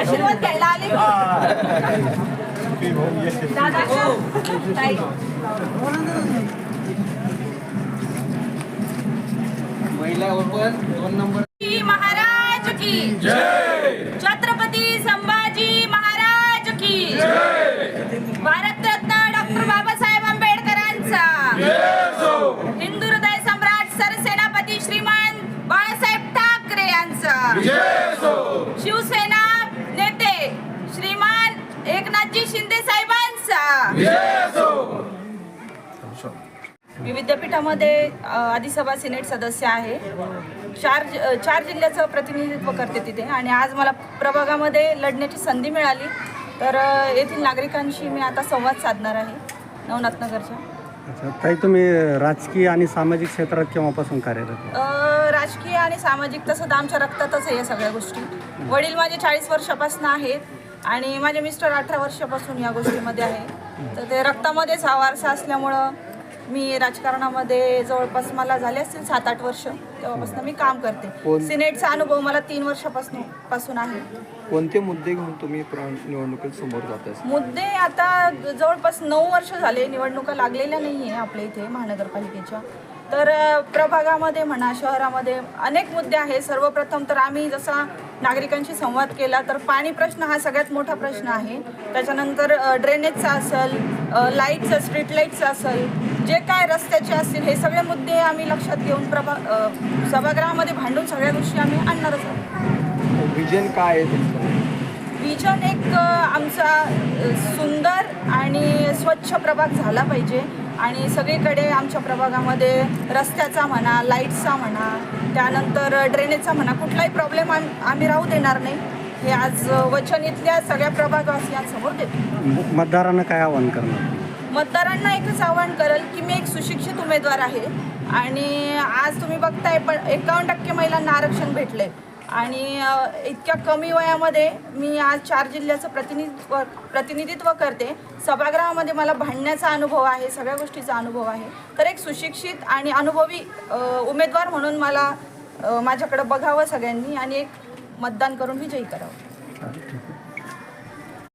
आशीर्वाद घ्यायला आले दादा ताई. की महाराज की छत्रपती संभाजी शिवसेना नेते श्रीमान एकनाथजी शिंदे साहेबांचा. मी विद्यापीठामध्ये अ, आदिसभा सिनेट सदस्य आहे. चार चार जिल्ह्याचं प्रतिनिधित्व करते तिथे. आणि आज मला प्रभागामध्ये लढण्याची संधी मिळाली. तर येथील नागरिकांशी मी आता संवाद साधणार आहे. नवनाथनगरच्या अच्छा ताई तुम्ही राजकीय आणि सामाजिक क्षेत्रात केव्हापासून कार्यरत आणि सामाजिक तसं तर आमच्या रक्तातच आहे या सगळ्या गोष्टी. वडील माझे चाळीस वर्षापासून आहेत आणि माझे मिस्टर अठरा वर्षापासून या गोष्टीमध्ये आहे. तर ते रक्तामध्येच हा वारसा असल्यामुळं मी राजकारणामध्ये जवळपास मला झाले असतील सात आठ वर्ष. तेव्हापासून मी काम करते. सिनेटचा अनुभव मला तीन वर्षापासून पासून आहे. कोणते मुद्दे घेऊन तुम्ही निवडणुकीत समोर जाताय मुद्दे आता जवळपास नऊ वर्ष झाले. निवडणुका लागलेल्या नाही आहे आपल्या इथे महानगरपालिकेच्या. तर प्रभागामध्ये म्हणा शहरामध्ये अनेक मुद्दे आहेत. सर्वप्रथम तर आम्ही जसा नागरिकांशी संवाद केला तर पाणी प्रश्न हा सगळ्यात मोठा प्रश्न आहे. त्याच्यानंतर ड्रेनेजचा असेल लाईटचं स्ट्रीट लाईटचं असेल जे काय रस्त्याचे असतील हे सगळे मुद्दे आम्ही लक्षात घेऊन प्रभा सभागृहामध्ये भांडून सगळ्या गोष्टी आम्ही आणणारच आहोत. विजन काय आहे विजन एक आमचा सुंदर स्वच्छ प्रभाग झाला पाहिजे. आणि सगळीकडे आमच्या प्रभागामध्ये रस्त्याचा म्हणा लाईटचा म्हणा त्यानंतर ड्रेनेजचा म्हणा कुठलाही प्रॉब्लेम आम आम्ही राहू देणार नाही. हे आज वचन इथल्या सगळ्या प्रभागवासियांसमोर देतो. मतदारांना काय आवाहन करणार? मतदारांना एकच आवाहन करेल की मी एक सुशिक्षित उमेदवार आहे. आणि आज तुम्ही बघताय पण एकावन्न टक्के महिलांना आरक्षण भेटले आणि इतक्या कमी वयामध्ये मी आज चार जिल्ह्याचं प्रतिनिधित्व प्रतिनिधित्व करते. सभागृहामध्ये मला भांडण्याचा अनुभव आहे सगळ्या गोष्टीचा अनुभव आहे. तर एक सुशिक्षित आणि अनुभवी उमेदवार म्हणून मला माझ्याकडं बघावं सगळ्यांनी आणि एक मतदान करून विजयी करावं.